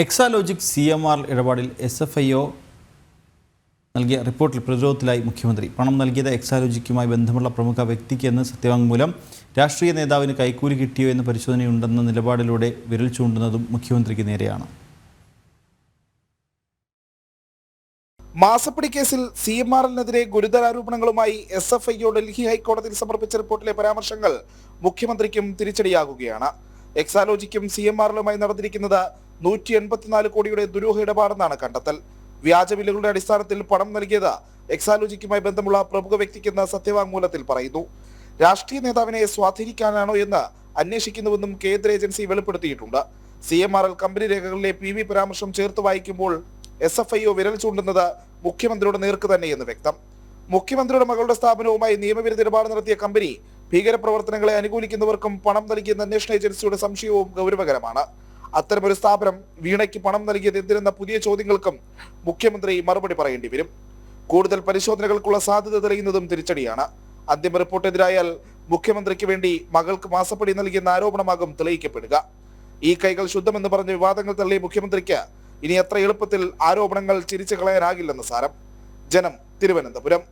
Exalogic C M R ഇടപാടിൽ S F I O നൽകിയ റിപ്പോർട്ടിൽ പ്രതിരോധത്തിലായി മുഖ്യമന്ത്രി. പണം നൽകിയത് എക്സാലോജിക്കുമായി ബന്ധമുള്ള പ്രമുഖ വ്യക്തിക്ക് എന്ന് സത്യവാങ്മൂലം രാഷ്ട്രീയ നേതാവിന് കൈക്കൂലി കിട്ടിയോ എന്ന പരിശോധനയുണ്ടെന്ന നിലപാടിലൂടെ വിരൽ ചൂണ്ടുന്നതും മുഖ്യമന്ത്രിക്ക് നേരെയാണ്. മാസപ്പടി കേസിൽ സി എം ആറിനെതിരെ ഗുരുതരാരോപണങ്ങളുമായി എസ് എഫ് ഐ ഡൽഹി ഹൈക്കോടതിയിൽ സമർപ്പിച്ച റിപ്പോർട്ടിലെ പരാമർശങ്ങൾ മുഖ്യമന്ത്രിക്കും തിരിച്ചടിയാകുകയാണ്. എക്സാലോജിക്കും സി എം ആറിലുമായി നടന്നിരിക്കുന്നത് നൂറ്റി എൺപത്തിനാല് കോടിയുടെ ദുരൂഹ ഇടപാടെന്നാണ് കണ്ടെത്തൽ. വ്യാജ ബില്ലുകളുടെ അടിസ്ഥാനത്തിൽ പണം നൽകിയത് എക്സാലോജിക്കുമായി ബന്ധമുള്ള പ്രമുഖ വ്യക്തിക്കെന്ന് സത്യവാങ്മൂലത്തിൽ പറയുന്നു. രാഷ്ട്രീയ നേതാവിനെ സ്വാധീനിക്കാനാണോ എന്ന് അന്വേഷിക്കുന്നുവെന്നും കേന്ദ്ര agency വെളിപ്പെടുത്തിയിട്ടുണ്ട്. C M R L company രേഖകളിലെ P V പരാമർശം ചേർത്ത് വായിക്കുമ്പോൾ എസ് എഫ് ഐ ഒ വിരൽ ചൂണ്ടുന്നത് മുഖ്യമന്ത്രിയുടെ നേർക്ക് തന്നെയെന്ന് വ്യക്തം. മുഖ്യമന്ത്രിയുടെ മകളുടെ സ്ഥാപനവുമായി നിയമവിരുദ്ധ ഇടപാട് നടത്തിയ കമ്പനി ഭീകരപ്രവർത്തനങ്ങളെ അനുകൂലിക്കുന്നവർക്കും പണം നൽകിയെന്ന അന്വേഷണ ഏജൻസിയുടെ സംശയവും ഗൗരവകരമാണ്. അത്തരമൊരു സ്ഥാപനം വീണയ്ക്ക് പണം നൽകിയത് എന്തിനെന്ന പുതിയ ചോദ്യങ്ങൾക്കും മുഖ്യമന്ത്രി മറുപടി പറയേണ്ടി വരും. കൂടുതൽ പരിശോധനകൾക്കുള്ള സാധ്യത തെളിയുന്നതും തിരിച്ചടിയാണ്. അന്തിമ റിപ്പോർട്ട് എതിരായാൽ മുഖ്യമന്ത്രിക്ക് വേണ്ടി മകൾക്ക് മാസപ്പടി നൽകിയെന്ന ആരോപണമാകും തെളിയിക്കപ്പെടുക. ഈ കൈകൾ ശുദ്ധമെന്ന് പറഞ്ഞ വിവാദങ്ങൾ തള്ളി മുഖ്യമന്ത്രിക്ക് ഇനി എത്ര എളുപ്പത്തിൽ ആരോപണങ്ങൾ ചിരിച്ചു കളയാനാകില്ലെന്ന് സാരം. ജനം തിരുവനന്തപുരം.